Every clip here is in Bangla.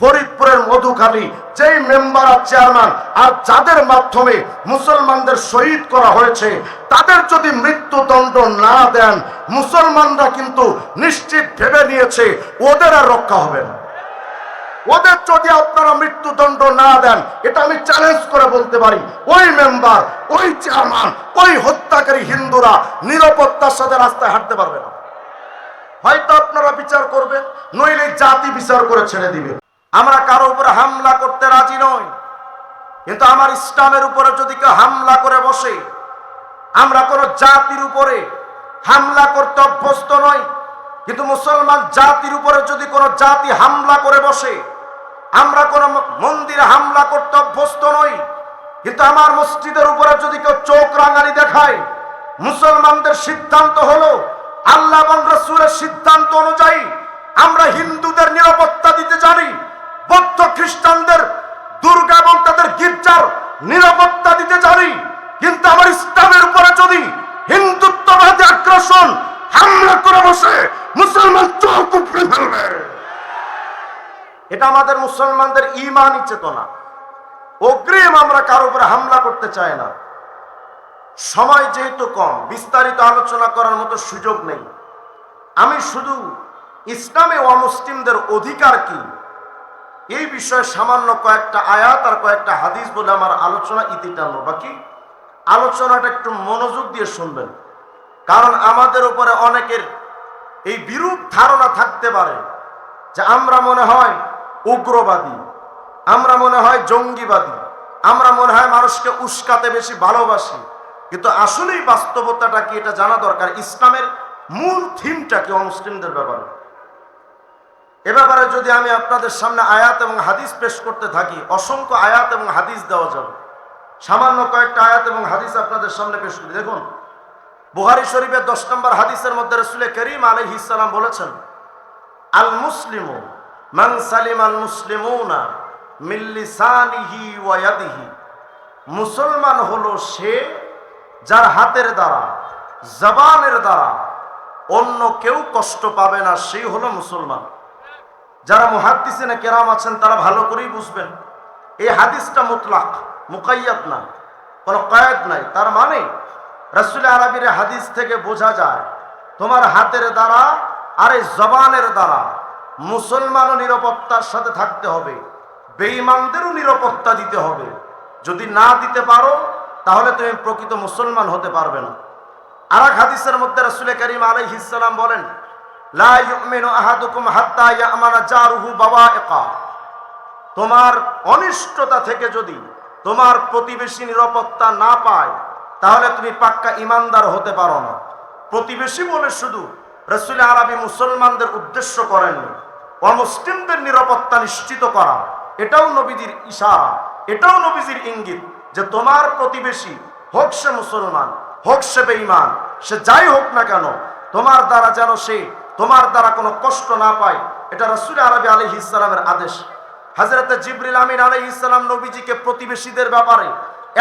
ফরিদপুরের মধুখালী, যেই মেম্বার আর চেয়ারম্যান, আর যাদের মাধ্যমে মুসলমানদের শহীদ করা হয়েছে, তাদের যদি মৃত্যুদণ্ড না দেন, মুসলমানরা কিন্তু নিশ্চিত ভেবে নিয়েছে, ওদের আর রক্ষা হবে না। ওদের যদি আপনারা মৃত্যুদণ্ড না দেন, এটা আমি চ্যালেঞ্জ করে বলতে পারি, ওই মেম্বার, ওই চেয়ারম্যান, ওই হত্যাকারী হিন্দুরা নিরাপত্তার সাথে রাস্তায় হাঁটতে পারবে না। হয়তো আপনারা বিচার করবেন, নইলে জাতি বিচার করে ছেড়ে দিবে। আমরা কারও উপরে হামলা করতে রাজি নই। কিন্তু আমার ইসলামের উপরে যদি কেউ হামলা করে বসে, আমরা কোনো জাতির উপরে হামলা করতে অভ্যস্ত নই। কিন্তু মুসলমান জাতির উপরে যদি কোনো জাতি হামলা করে বসে, আমরা কোনো মন্দিরে হামলা করতে অভ্যস্ত নই। কিন্তু আমার মসজিদের উপরে যদি কেউ চোখ রাঙানি দেখায়, মুসলমানদের সিদ্ধান্ত হলো, আল্লাহ এবং সিদ্ধান্ত অনুযায়ী আমরা হিন্দুদের নিরাপত্তা দিতে জানি। বৌদ্ধ খ্রিস্টানদের দুর্গা এবং তাদের গির্জার নিরাপত্তা দিতে জানি। কিন্তু আমার ইসলামের উপরে যদি হিন্দুত্ববাদী আগ্রাসন হামলা করে বসে, মুসলমান চোখ ফেলবে। এটা আমাদের মুসলমানদের ইমানই চেতনা। অগ্রিম আমরা কারও উপরে হামলা করতে চাই না। সময় যেহেতু কম, বিস্তারিত আলোচনা করার মতো সুযোগ নেই। আমি শুধু ইসলামে অমুসলিমদের অধিকার কি? এই বিষয়ে সামান্য কয়েকটা আয়াত আর কয়েকটা হাদিস বলে আমার আলোচনা ইতি টানবো। বাকি আলোচনাটা একটু মনোযোগ দিয়ে শুনবেন। কারণ আমাদের উপরে অনেকের এই বিরূপ ধারণা থাকতে পারে যে আমরা মনে হয় উগ্রবাদী, আমরা মনে হয় জঙ্গিবাদী, আমরা মনে হয় মানুষকে উস্কাতে বেশি ভালোবাসি। কিন্তু আসলেই বাস্তবতাটা কি এটা জানা দরকার? ইসলামের মূল থিমটা কি অমুসলিমদের ব্যাপারে? এ ব্যাপারে যদি আমি আপনাদের সামনে আয়াত এবং হাদিস পেশ করতে থাকি, অসংখ্য আয়াত এবং হাদিস দেওয়া যাবে। সামান্য কয়েকটা আয়াত এবং হাদিস আপনাদের সামনে পেশ করি। দেখুন বুহারি শরীফের দশ নম্বর হাদিসের মধ্যে রসুলের করিম আলহ ইসালাম বলেছেন আল মুসলিম মিল্লিসানিহি ওয়াদিহি মুসলমান হলো সে যার হাতের দ্বারা, জবানের দ্বারা অন্য কেউ কষ্ট পাবে না, সেই হলো মুসলমান। যারা মুহাদ্দিসিনে কেরাম আছেন, তারা ভালো করেই বুঝবেন। এই হাদিসটা মুতলাক মুকাইয়াত না, কোনো কয়েদ নাই। তার মানে রসুল আরবির হাদিস থেকে বোঝা যায়, তোমার হাতের দ্বারা আর এই জবানের দ্বারা মুসলমানও নিরাপত্তার সাথে থাকতে হবে, বেঈমানদেরও নিরাপত্তা দিতে হবে। যদি না দিতে পারো, তাহলে তুমি প্রকৃত মুসলমান হতে পারবে না। আর এক হাদিসের মধ্যে রসুল করিম আলাইহিসাল্লাম বলেন লা তোমার অনিষ্টতা থেকে যদি তোমার প্রতিবেশী নিরাপত্তা না পায়, তাহলে তুমি পাক্কা ইমানদার হতে পারো না। প্রতিবেশী বলে শুধু রসুল আরবি মুসলমানদের উদ্দেশ্য করেননি অমুসলিমদের নিরাপত্তা নিশ্চিত করা। এটাও নবীজির ইশারা, এটাও নবীজির ইঙ্গিত যে তোমার প্রতিবেশী হোক সে মুসলমান, হোক সে বেঈমান, সে যাই হোক না কেন, তোমার দ্বারা যেন সে তোমার দ্বারা কোনো কষ্ট না পায়। এটা রসুল আরবি আলী ইসলামের আদেশ। হাজরত জিবরিল আমিন আলী ইসলাম নবীজিকে প্রতিবেশীদের ব্যাপারে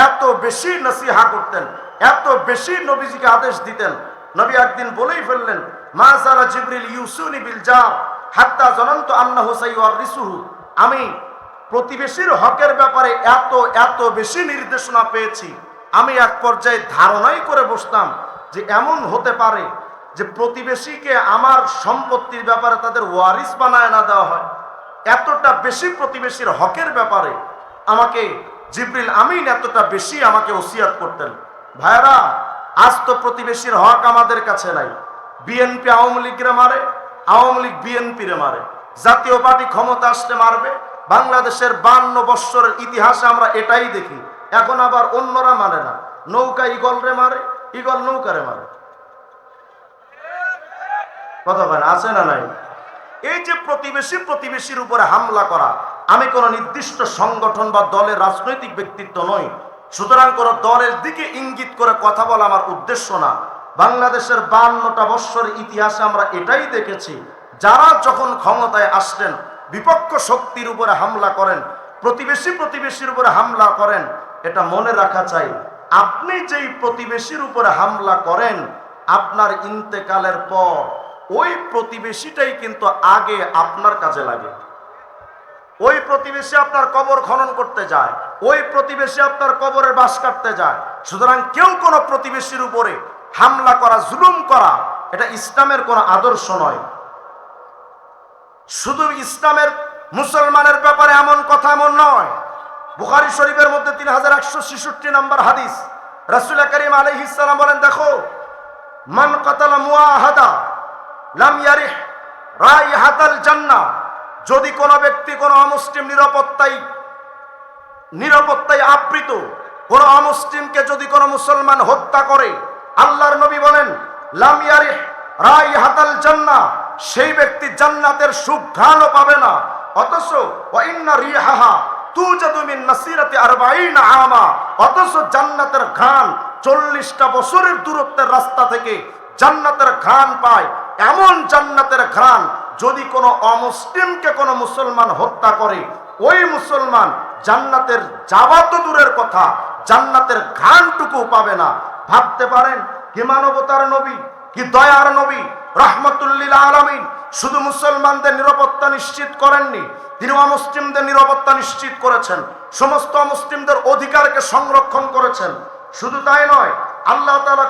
এত বেশি নসিহা করতেন, এত বেশি নবীজিকে আদেশ দিতেন। নবী একদিন বলেই ফেললেন, মা সালা জিবরিল ইউসুনি বিল যা হাত্তা জনন্ত আন্না হুসাই ওয়ার রিসুহু আমি প্রতিবেশীর হকের ব্যাপারে এত এত বেশি নির্দেশনা পেয়েছি। আমি এক পর্যায়ে ধারণাই করে বসতাম যে এমন হতে পারে যে প্রতিবেশীকে আমার সম্পত্তির ব্যাপারে তাদের ওয়ারিস বানায় না দেওয়া হয়। এতটা বেশি প্রতিবেশীর হকের ব্যাপারে আমাকে জিব্রিল আমিন এতটা বেশি আমাকে ওসিয়াত করতেন। ভাইরা আজ তো প্রতিবেশীর হক আমাদের কাছে নাই। বিএনপি আওয়ামী লীগরে মারে, আওয়ামী লীগ বিএনপিরে মারে। জাতীয় পার্টি ক্ষমতা আসতে মারবে। বাংলাদেশের বান্ন বৎসরের ইতিহাসে আমরা এটাই দেখি। এখন আবার অন্যরা মানে না। নৌকা ইগলরে মারে, ইগল নৌকারে মারে। কথা বলেন আছে না নাই? এই যে প্রতিবেশী প্রতিবেশীর উপরে হামলা করা, আমি কোনো নির্দিষ্ট সংগঠন বা দলের রাজনৈতিক ব্যক্তিত্ব নই। সুতরাং কোন দলের দিকে ইঙ্গিত করে কথা বলা আমার উদ্দেশ্য না। বাংলাদেশের বান্নটা বৎসরের ইতিহাসে আমরা এটাই দেখেছি, যারা যখন ক্ষমতায় আসলেন, বিপক্ষ শক্তির উপরে হামলা করেন, প্রতিবেশী প্রতিবেশীর উপরে হামলা করেন, এটা মনে রাখা চাই, আপনি যেই প্রতিবেশীর উপরে হামলা করেন, আপনার ইন্তেকালের পর ওই প্রতিবেশীটাই কিন্তু আগে আপনার কাজে লাগে। ওই প্রতিবেশী আপনার কবর খনন করতে যায়, ওই প্রতিবেশী আপনার কবরের বাস কাটতে যায়। সুতরাং কেউ কোনো প্রতিবেশীর উপরে হামলা করা, জুলুম করা, এটা ইসলামের কোনো আদর্শ নয়। শুধু ইসলামের মুসলমানের ব্যাপারে এমন কথা এমন নয়। বুখারি শরীফের মধ্যে তিন হাজার একশো ছেষট্টি নম্বর হাদিস, রাসুল করিম আলহিসাম বলেন, দেখো, মান কতালা মুআহাদা যদি কোনো ব্যক্তি কোনো অমুসলিম নিরাপত্তায় নিরাপত্তায় আবৃত, কোন অমুসলিমকে যদি কোনো মুসলমান হত্যা করে, আল্লাহর নবী বলেন, লাম ইয়ারিহ রাইহাতাল জান্নাহ, সেই ব্যক্তি জান্নাতের সুঘ্রাণও পাবে না। অথচ ওয়াইন্না রিহাহা তুজাদু মিন নাসিরাতি আরবাঈনা আমা। অথচ জান্নাতের ঘ্রাণ চল্লিশটা বছরের দূরত্বের রাস্তা থেকে জান্নাতের ঘ্রাণ পায়। এমন জান্নাতের ঘ্রাণ যদি কোনো অমুসলিমকে কোনো মুসলমান হত্যা করে, ওই মুসলমান জান্নাতের যাওয়া দূরের কথা, জান্নাতের ঘ্রাণটুকু পাবে না। ভাবতে পারেন, কি মানবতার নবী, কি দয়ার নবী, রহমতুল্লিল আলমিন, শুধু মুসলমানদের নিরাপত্তা নিশ্চিত করেননি তিনি অমুসলিমদের নিরাপত্তা নিশ্চিত করেছেন, সমস্ত অমুসলিমদের অধিকারকে সংরক্ষণ করেছেন। শুধু তাই নয়, আল্লাহ তালা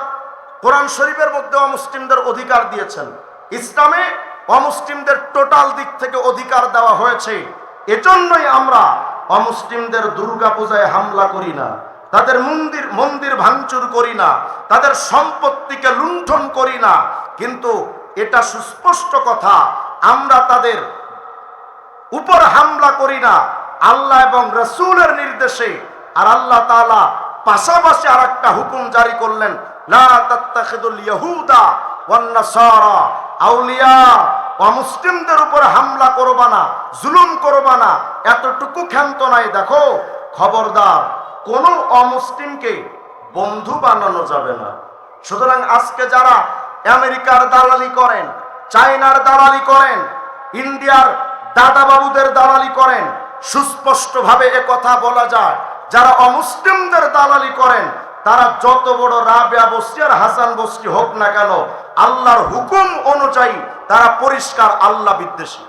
কোরআন শরীফের মধ্যে অমুসলিমদের অধিকার দিয়েছেন। ইসলামে অমুসলিমদের টোটাল দিক থেকে অধিকার দেওয়া হয়েছে। এজন্যই আমরা অমুসলিমদের দুর্গা পূজায় হামলা করি না, তাদের মন্দির মন্দির ভাঙচুর করি না, তাদের সম্পত্তিকে লুণ্ঠন করি না। কিন্তু এটা সুস্পষ্ট কথা, আমরা তাদের উপর হামলা করি না। আল্লাহ এবং রসুলের নির্দেশে, আর আল্লাহ তাআলা পাশাপাশি আর একটা হুকুম জারি করলেন আউলিয়া, অমুসলিমদের উপর হামলা করবা না, জুলুম করবা না, এতটুকু ক্ষান্ত নাই, দেখো, খবরদার, কোন অমুসলিমকে বন্ধু বানানো যাবে না। সুতরাং আজকে যারা আমেরিকার দালালি করেন, চায়নার দালালি করেন, ইন্ডিয়ার দাদা বাবুদের দালালি করেন, সুস্পষ্টভাবে কথা বলা যায়, যারা অমুসলিমদের দালালি করেন তারা যত বড় রাবেয়া বস্তি আর হাসান বস্তি হোক না কেন, আল্লাহর হুকুম অনুযায়ী তারা পরিষ্কার, আল্লাহ বিদ্বেষী।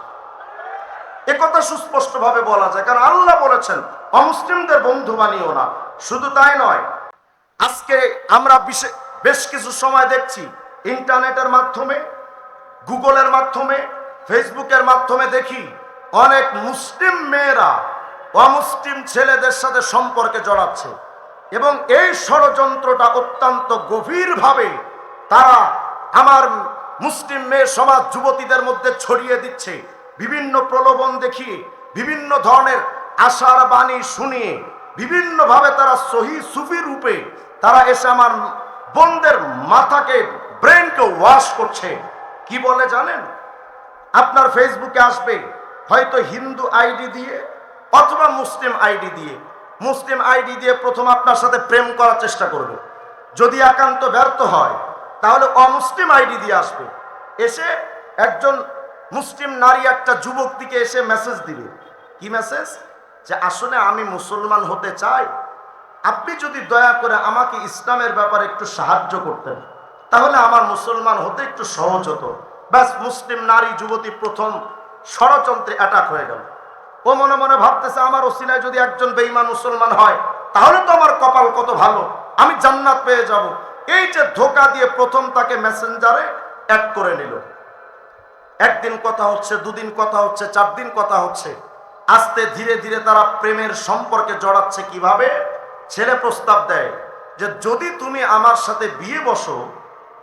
একথা সুস্পষ্টভাবে বলা যায়, কারণ আল্লাহ বলেছেন, অমুসলিমদের বন্ধু বানিও না। শুধু তাই নয়, আজকে আমরা বিশে- বেশ কিছু সময় দেখছি, ইন্টারনেটের মাধ্যমে, গুগলের মাধ্যমে, ফেসবুকের মাধ্যমে দেখি, অনেক মুসলিম মেয়েরা অমুসলিম ছেলেদের সাথে সম্পর্কে জড়াচ্ছে। এবং এই ষড়যন্ত্রটা অত্যন্ত গভীরভাবে তারা আমার মুসলিম মেয়ে সমাজ যুবতীদের মধ্যে ছড়িয়ে দিচ্ছে। বিভিন্ন প্রলোভন দেখিয়ে, বিভিন্ন ধরনের আশার বাণী শুনিয়ে, বিভিন্নভাবে তারা সহি সুফি রূপে তারা এসে আমার বোনদের মাথাকে ব্রেনকে ওয়াশ করছে। কি বলে জানেন? আপনার ফেসবুকে আসবে, হয়তো হিন্দু আইডি দিয়ে অথবা মুসলিম আইডি দিয়ে। মুসলিম আইডি দিয়ে প্রথম আপনার সাথে প্রেম করার চেষ্টা করবে। যদি একান্ত ব্যর্থ হয়, তাহলে অমুসলিম আইডি দিয়ে আসবে। এসে একজন মুসলিম নারী একটা যুবক দিকে এসে মেসেজ দিবে। কি মেসেজ যে আসলে আমি মুসলমান হতে চাই। আপনি যদি দয়া করে আমাকে ইসলামের ব্যাপারে একটু সাহায্য করতেন, তাহলে আমার মুসলমান হতে একটু সহজ হতো। ব্যাস, মুসলিম নারী যুবতী প্রথম ষড়যন্ত্রে অ্যাটাক হয়ে গেল। ও মনে মনে ভাবতেছে, আমার ওসিলায় যদি একজন বেঈমান মুসলমান হয়, তাহলে তো আমার কপাল কত ভালো, আমি জান্নাত পেয়ে যাব। এই যে ধোকা দিয়ে প্রথম তাকে মেসেঞ্জারে অ্যাড করে নিল। একদিন কথা হচ্ছে, দুদিন কথা হচ্ছে, চার দিন কথা হচ্ছে। আস্তে ধীরে ধীরে তারা প্রেমের সম্পর্কে জড়াচ্ছে কীভাবে? ছেলে প্রস্তাব দেয় যে, যদি তুমি আমার সাথে বিয়ে বসো,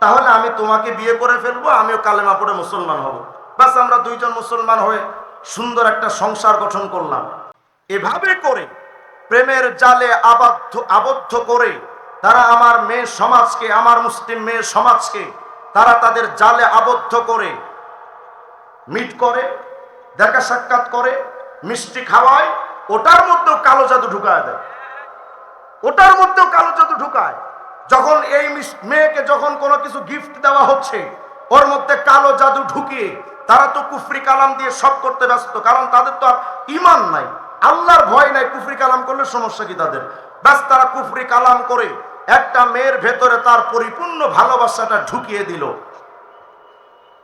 তাহলে আমি তোমাকে বিয়ে করে ফেলব, আমিও কালেমা পড়ে মুসলমান হব। ব্যাস আমরা দুইজন মুসলমান হয়ে সুন্দর একটা সংসার গঠন করলাম। এভাবে করে প্রেমের জালে আবদ্ধ আবদ্ধ করে তারা আমার মেয়ে সমাজকে, আমার মুসলিম মেয়ে সমাজকে, তারা তাদের জালে আবদ্ধ করে মিট করে, দেখা সাক্ষাৎ করে, মিষ্টি খাওয়ায়, ওটার মধ্যেও কালো জাদু ঢুকায় দেয়। ওটার মধ্যেও কালো জাদু ঢুকায়। যখন এই মেয়েকে যখন কোনো কিছু গিফট দেওয়া হচ্ছে, ওর মধ্যে কালো জাদু ঢুকিয়ে তারা তো কুফরি কালাম দিয়ে সব করতে ব্যস্ত, কারণ তাদের তো আর ইমান নাই। আল্লাহর ভয় নাই কুফরি কালাম করলে সমস্যা কি তাদের? ব্যাস তারা কুফরি কালাম করে একটা মেয়ের ভেতরে তার পরিপূর্ণ ভালোবাসাটা ঢুকিয়ে দিল।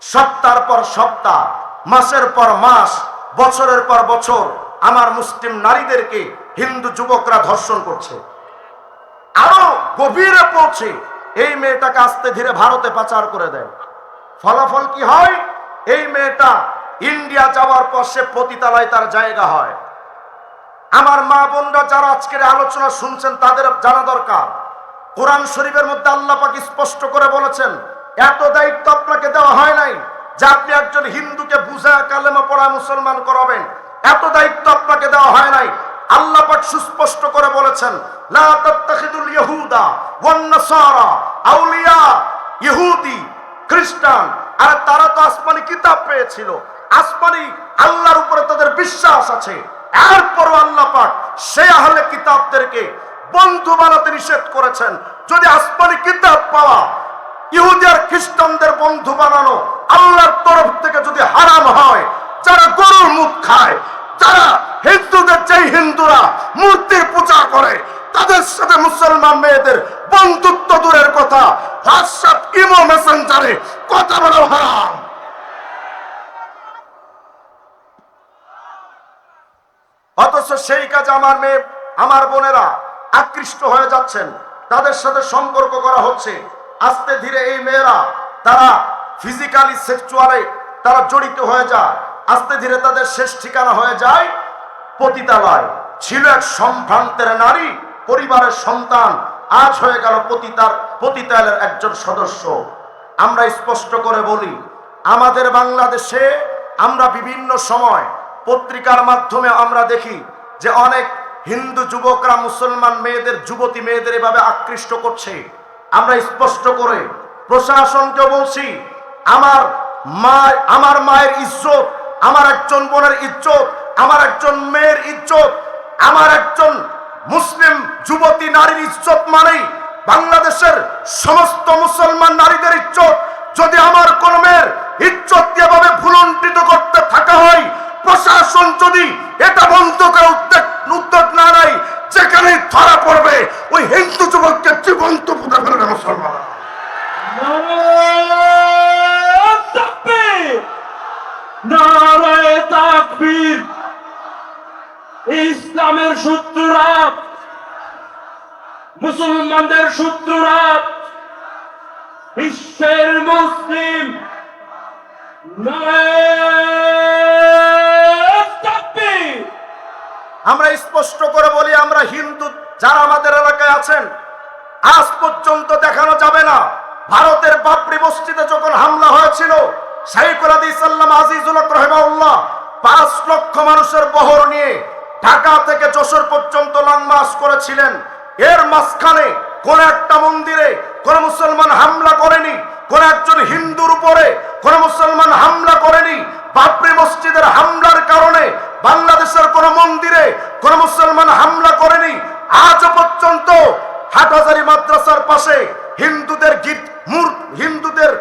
সপ্তাহের পর সপ্তাহ, মাসের পর মাস, বছরের পর বছর আমার মুসলিম নারীদেরকে হিন্দু যুবকরা ধর্ষণ করছে। আরও গভীরে পৌঁছে এই মেয়েটাকে আস্তে ধীরে ভারতে পাচার করে দেয়। ফলাফল কি হয়? এই মেয়েটা ইন্ডিয়া যাওয়ার পর সে পতিতালয় তার জায়গা হয়। আমার মা বোনরা যারা আজকের আলোচনা শুনছেন, তাদের জানা দরকার। কোরআন শরীফের মধ্যে আল্লাহ পাক স্পষ্ট করে বলেছেন, এত দায়িত্ব আপনাকে দেওয়া হয় নাই যে আপনি একজন হিন্দুকে বুঝা কালেমা পড়া মুসলমান করাবেন। এত দায়িত্ব আপনাকে দেওয়া হয় নাই। আল্লাহ পাক সুস্পষ্ট করে বলেছেন, লা তাত্তাখিদুল ইয়াহুদা ওয়ান নাসারা আউলিয়া, ইহুদি, খ্রিস্টান আর তারা তো আসমানি কিতাব পেয়েছিল। আসমানি আল্লাহর উপরে তাদের বিশ্বাস আছে। এরপরও আল্লাহ পাক সে আহলে কিতাবদেরকে বন্ধু বানাতে নিষেধ করেছেন। যদি আসমানি কিতাব পাওয়া, ইহুদি আর খ্রিস্টানদের বন্ধু বানানো আল্লাহর তরফ থেকে যদি হারাম হয়, যারা গরুর মুখ খায়, যারা হিন্দুদের, যেই হিন্দুরা মূর্তির পূজা করে তাদের সাথে মুসলমান মেয়েদের বন্ধুত্ব দূরের কথা হোয়াটসঅ্যাপ ইমো, মেসেঞ্জারে কথা বলা হারাম। অথচ সেই কাজে আমার মেয়ে, আমার বোনেরা আকৃষ্ট হয়ে যাচ্ছেন। তাদের সাথে সম্পর্ক করা হচ্ছে। আস্তে ধীরে এই মেয়েরা, তারা ফিজিক্যালি সেক্সুয়ালে তারা জড়িত হয়ে যায়। আস্তে ধীরে তাদের শেষ ঠিকানা হয়ে যায় পতিতালয়। ছিল এক সম্ভ্রান্তের নারী পরিবারের সন্তান আজ হয়ে গেল পতিতার পতিতালের একজন সদস্য। আমরা স্পষ্ট করে বলি, আমাদের বাংলাদেশে আমরা বিভিন্ন সময় পত্রিকার মাধ্যমে আমরা দেখি যে অনেক হিন্দু যুবকরা, মুসলমান মেয়েদের, যুবতী মেয়েদের এভাবে আকৃষ্ট করছে। আমরা স্পষ্ট করে প্রশাসনকে বলছি, আমার মা, আমার মায়ের ইজ্জত, আমার একজন বোনের ইজ্জত, আমার একজন মেয়ের ইজ্জত, আমার একজন মুসলিম যুবতী নারীর ইজ্জত মানেই বাংলাদেশের সমস্ত মুসলমান নারীদের ইজ্জত। যদি আমার কোন মেয়ের ইজ্জত দিয়ে ভাবে ভুলন্টিত করতে থাকা হয়, প্রশাসন যদি এটা বন্ধ করে উদ্যোগ উদ্যোগ না নেয় যেখানে ধরা পড়বে, ওই হিন্দু যুবককে জীবন্ত পুঁতে ফেলবে মুসলমান। নারায়ে তাকবীর। ইসলামের শত্রুরা। মুসলমানদের শত্রুরা। বিশ্বের মুসলিম। আমরা স্পষ্ট করে বলি, আমরা হিন্দু, যারা আমাদের এলাকায় আছেন, আজ পর্যন্ত দেখানো যাবে না। ভারতের বাপরি মসজিদে যখন হামলা হয়েছিল শাইকুল আদি সাল্লাম আজিজুল রহমাউল্লাহ পাঁচ লক্ষ মানুষের বহর নিয়ে ঢাকা থেকে যশোর পর্যন্ত লং মার্চ করেছিলেন। এর মাঝখানে কোন একটা মন্দিরে কোন মুসলমান হামলা করেনি, কোন একজন হিন্দুর উপরে কোন মুসলমান হামলা করেনি। বাবরি মসজিদের হামলার কারণে বাংলাদেশের কোন মন্দিরে কোন মুসলমান হামলা করেনি। আজ পর্যন্ত হাটহাজারি মাদ্রাসার পাশে হিন্দুদের গীত মূর হিন্দুদের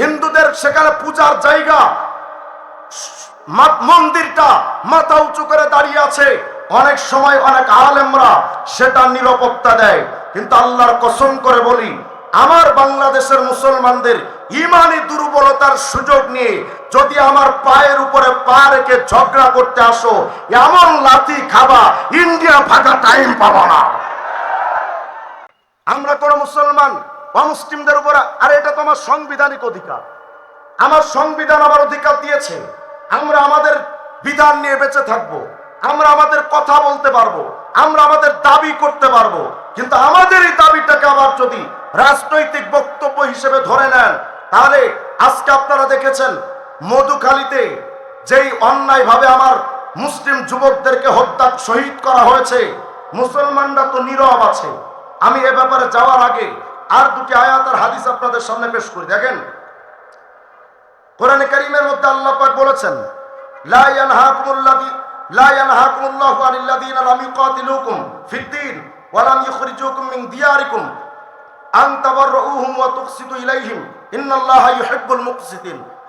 হিন্দুদের সেখানে পূজার জায়গা মন্দিরটা মাথা উঁচু করে দাঁড়িয়ে আছে। অনেক সময় অনেক আলেমরা সেটা নিরাপত্তা দেয়। কিন্তু আল্লাহর কসম করে বলি, আমার বাংলাদেশের মুসলমানদের ইমানি দুর্বলতার সুযোগ নিয়ে যদি আমার পায়ের উপরে পা রেখে ঝগড়া করতে আসো, এমন লাথি খাবা ইন্ডিয়া ভাগা টাইম পাবো না। আমরা কোন মুসলমান, অমুসলিমদের উপরে, আরে এটা তো আমার সাংবিধানিক অধিকার। আমার সংবিধান আমার অধিকার দিয়েছে। আমরা আমাদের বিধান নিয়ে বেঁচে থাকব। আমরা আমাদের কথা বলতে পারব। আমরা আমাদের দাবি করতে পারব। কিন্তু আমাদের এই দাবিটাকে আবার যদি রাজনৈতিক বক্তব্য হিসেবে ধরে নেন, তাহলে আজকে আপনারা দেখেছেন মধুখালীতে যেই অন্যায়ভাবে আমার মুসলিম যুবকদেরকে হত্যা শহীদ করা হয়েছে, মুসলমানরা তো নীরব আছে। আমি এ ব্যাপারে যাওয়ার আগে আর দুটি আয়াত আর হাদিস আপনাদের সামনে পেশ করি। দেখেন কোরআনে কারীমের মধ্যে আল্লাহ পাক বলেছেন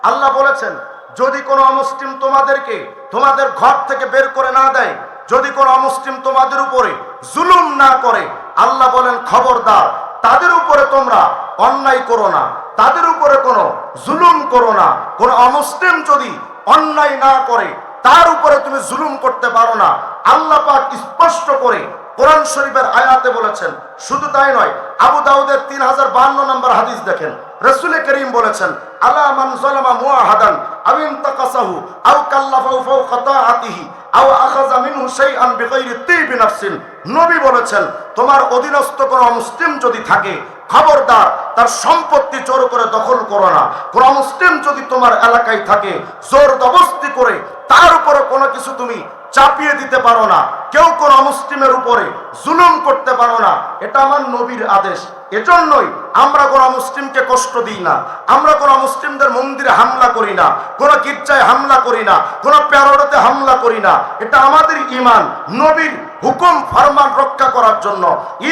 আল্লাহ বলেছেন, যদি কোনো অমুসলিম তোমাদেরকে, তোমাদের ঘর থেকে বের করে না দেয়, যদি কোনো অমুসলিম তোমাদের উপরে জুলুম না করে, আল্লাহ বলেন, খবরদার, তাদের উপরে তোমরা অন্যায় করো না তাদের উপরে কোনো জুলুম করো না। কোনো অমুসলিম যদি অন্যায় না করে, তার উপরে তুমি জুলুম করতে পারো না। আল্লাহ পাক স্পষ্ট করে কোরআন শরীফের আয়াতে বলেছেন, শুধু তাই নয়, আবু দাউদের তিন হাজার বান্ন নম্বর হাদিস দেখেন। রসুল করিম বলেছেন, আলা জালামা মুআহাদান আও ইনতাকাসাহু আও কাল্লাফাহু ফাওকা তাআতিহি আও আখাযা মিনহু শাইআন বিগাইরি তিবি নাফসিন। নবী বলেছেন, তোমার অধীনস্থ কোন মুসলিম যদি থাকে খবরদার, তার সম্পত্তি জোর করে দখল করো না। কোন মুসলিম যদি তোমার এলাকায় থাকে, জোর দবস্তি করে, তার উপরে কোনো কিছু তুমি চাপিয়ে দিতে পারো না। কেউ কোনো মুসলিমের উপরে জুলুম করতে পারো না। এটা আমার নবীর আদেশ। এজন্যই আমরা কোন মুসলিমকে কষ্ট দিই না। আমরা কোন মুসলিমদের মন্দিরে হামলা করি না কোন গির্জায় হামলা করি না কোন প্যারোডতে হামলা করি না। এটা আমাদের ইমান নবীর হুকুম ফরমান রক্ষা করার জন্য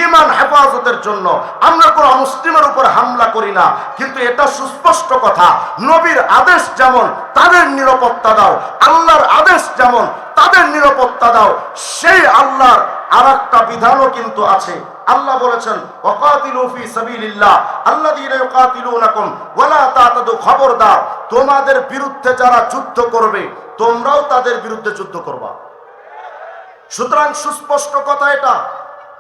ইমান হেফাজতের জন্য। আমরা কোন মুসলিমের উপর হামলা করি না, কিন্তু এটা সুস্পষ্ট কথা, নবীর আদেশ যেমন, তাদের নিরাপত্তা দাও। আল্লাহর আদেশ যেমন, তাদের নিরাপত্তা দাও। সেই আল্লাহর আর বিধানও কিন্তু আছে। আল্লাহ বলেছেন, ওয়াকাতিলু ফি সাবিলিল্লাহ, আল্লাযীনা ইউকাতিলুনাকুম, ওয়ালা তাতাদু খবরদার, তোমাদের বিরুদ্ধে যারা যুদ্ধ করবে, তোমরাও তাদের বিরুদ্ধে যুদ্ধ করবা। সুতরাং সুস্পষ্ট কথা এটা।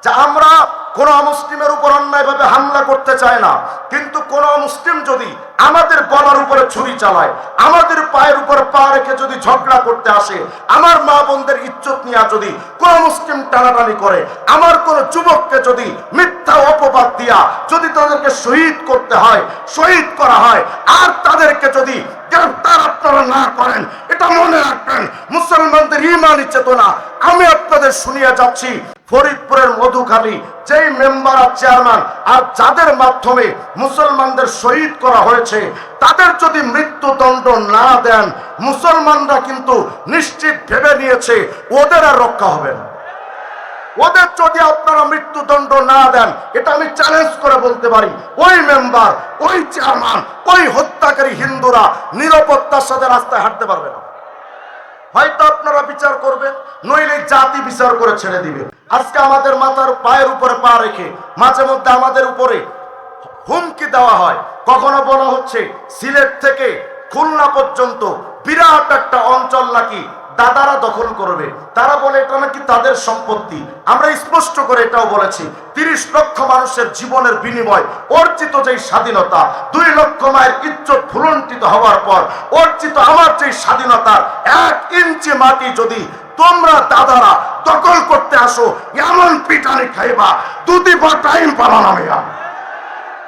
যে আমরা কোন মুসলিমের উপর অন্যায়ভাবে হামলা করতে চাই না, কিন্তু কোন মুসলিম যদি আমাদের গলার উপরে ছুরি চালায়, আমাদের পায়ের উপর পা রেখে যদি ঝগড়া করতে আসে, আমার মা বোনদের ইজ্জত নিয়ে যদি কোন মুসলিম টানাটানি করে, আমার কোন যুবককে যদি মিথ্যা অপবাদ দিয়া যদি তাদেরকে শহীদ করতে হয়, শহীদ করা হয়, আর তাদেরকে যদি গ্রেফতার আপনারা না করেন, এটা মনে রাখবেন। মুসলমানদের ইমানি চেতনা, আমি আপনাদের শুনিয়ে যাচ্ছি, ফরিদপুরের মধুখালী, যেই মেম্বার আর চেয়ারম্যান আর যাদের মাধ্যমে মুসলমানদের শহীদ করা হয়েছে, তাদের যদি মৃত্যুদণ্ড না দেন, মুসলমানরা কিন্তু নিশ্চিত ভেবে নিয়েছে, ওদের আর রক্ষা হবে না। ওদের যদি আপনারা মৃত্যুদণ্ড না দেন, এটা আমি চ্যালেঞ্জ করে বলতে পারি, ওই মেম্বার ওই চেয়ারম্যান ওই হত্যাকারী হিন্দুরা নিরাপত্তার সাথে রাস্তায় হাঁটতে পারবে না। হয়তো আপনারা বিচার করবেন, নইলে জাতি বিচার করে ছেড়ে দিবে। আজকে আমাদের মাথার পায়ের উপরে পা রেখে, মাঝে মধ্যে আমাদের উপরে হুমকি দেওয়া হয়। কখনো বলা হচ্ছে, সিলেট থেকে খুলনা পর্যন্ত বিরাট একটা অঞ্চল নাকি দাদারা দখল করবে। তারা বলে, এটা নাকি তাদের সম্পত্তি। আমরা স্পষ্ট করে এটাও বলেছি, তিরিশ লক্ষ মানুষের জীবনের বিনিময় অর্জিত যেই স্বাধীনতা, দুই লক্ষ মায়ের ইজ্জত ভুলন্টিত হওয়ার পর অর্জিত আমার যেই স্বাধীনতার এক ইঞ্চি মাটি যদি তোমরা দাদারা দখল করতে আসো, এমন পিটানি খাইবা দুটি পর টাইম পালাম আমি আর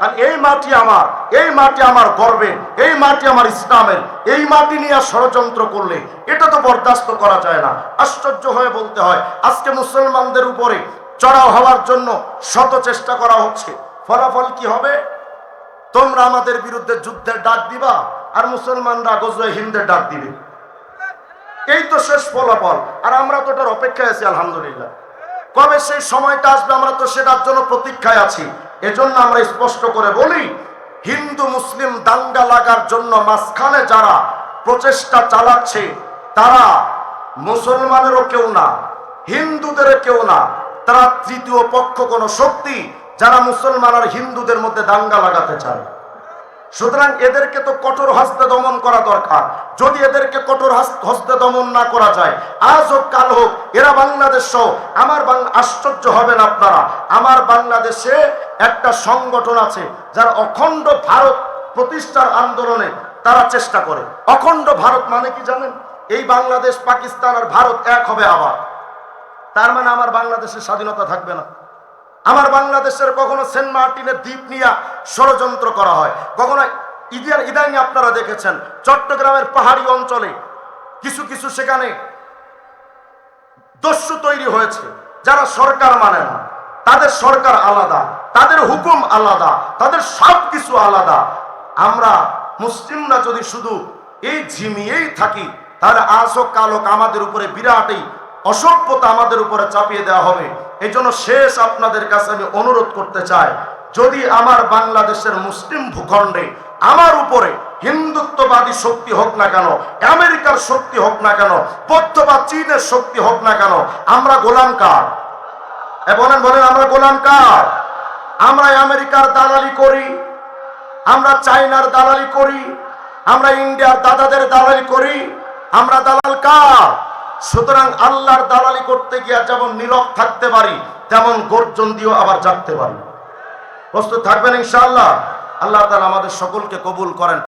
আর এই মাটি আমার, এই মাটি আমার গর্বের এই মাটি আমার ইসলামের, এই মাটি নিয়ে ষড়যন্ত্র করলে এটা তো বরদাস্ত করা যায় না। আশ্চর্য হয়ে বলতে হয়, আজকে মুসলমানদের উপরে চড়াও হওয়ার জন্য শত চেষ্টা করা হচ্ছে। ফলাফল কি হবে? তোমরা আমাদের বিরুদ্ধে যুদ্ধের ডাক দিবা আর মুসলমানরা গজয় হিন্দের ডাক দিবে। এই তো শেষ ফলাফল। আর আমরা তো ওটার অপেক্ষায় আছি, আলহামদুলিল্লাহ। কবে সেই সময়টা আসবে আমরা তো সেটার জন্য প্রতীক্ষায় আছি। এজন্য আমরা স্পষ্ট করে বলি হিন্দু মুসলিম দাঙ্গা লাগার জন্য মাঝখানে যারা প্রচেষ্টা চালাচ্ছে, তারা মুসলমানেরও কেউ না হিন্দুদের কেউ না। তারা তৃতীয় পক্ষ কোনো শক্তি যারা মুসলমান আর হিন্দুদের মধ্যে দাঙ্গা লাগাতে চায়। সুতরাং এদেরকে তো কঠোর হস্তে দমন করা দরকার। যদি এদেরকে কঠোর হস্তে দমন না করা যায়, আজ হোক, কাল হোক, এরা বাংলাদেশ সহ, আমার আশ্চর্য হবেন আপনারা। আমার বাংলাদেশে একটা সংগঠন আছে, যারা অখণ্ড ভারত প্রতিষ্ঠার আন্দোলনে তারা চেষ্টা করে। অখণ্ড ভারত মানে কি জানেন? এই বাংলাদেশ, পাকিস্তান আর ভারত এক হবে আবার। তার মানে আমার বাংলাদেশের স্বাধীনতা থাকবে না। আমার বাংলাদেশের কখনো সেন্ট মার্টিনের দ্বীপ নিয়ে ষড়যন্ত্র করা হয়। কখনো ইদিয়ার ইদানি আপনারা দেখেছেন, চট্টগ্রামের পাহাড়ি অঞ্চলে কিছু কিছু সেখানে দস্যু তৈরি হয়েছে, যারা সরকার মানে না। তাদের সরকার আলাদা, তাদের হুকুম আলাদা, তাদের সব কিছু আলাদা। আমরা মুসলিমরা যদি শুধু এই ঝিমিয়েই থাকি, তাহলে আজ হোক কাল আমাদের উপরে বিরাটই অসভ্যতা আমাদের উপরে চাপিয়ে দেওয়া হবে। এই জন্য শেষ আপনাদের কাছে আমি অনুরোধ করতে চাই, যদি আমার বাংলাদেশের মুসলিম ভূখণ্ডে আমার উপরে হিন্দুত্ববাদী শক্তি হোক না কেন, আমেরিকার শক্তি হোক না কেন, বৌদ্ধ বা চীনের শক্তি হোক না কেন, আমরা গোলাম কার? বলেন বলেন, আমরা গোলাম কার? আমরা আমেরিকার দালালি করি, আমরা চাইনার দালালি করি, আমরা ইন্ডিয়ার দাদাদের দালালি করি, আমরা দালাল কার? সুতরাং আল্লাহর দালালি করতে গিয়া যেমন নীরব থাকতে পারি, তেমন গর্জন দিয়েও আবার জাগতে পারি। প্রস্তুত থাকবেন ইনশাআল্লাহ। আল্লাহ তালা আমাদের সকলকে কবুল করেন।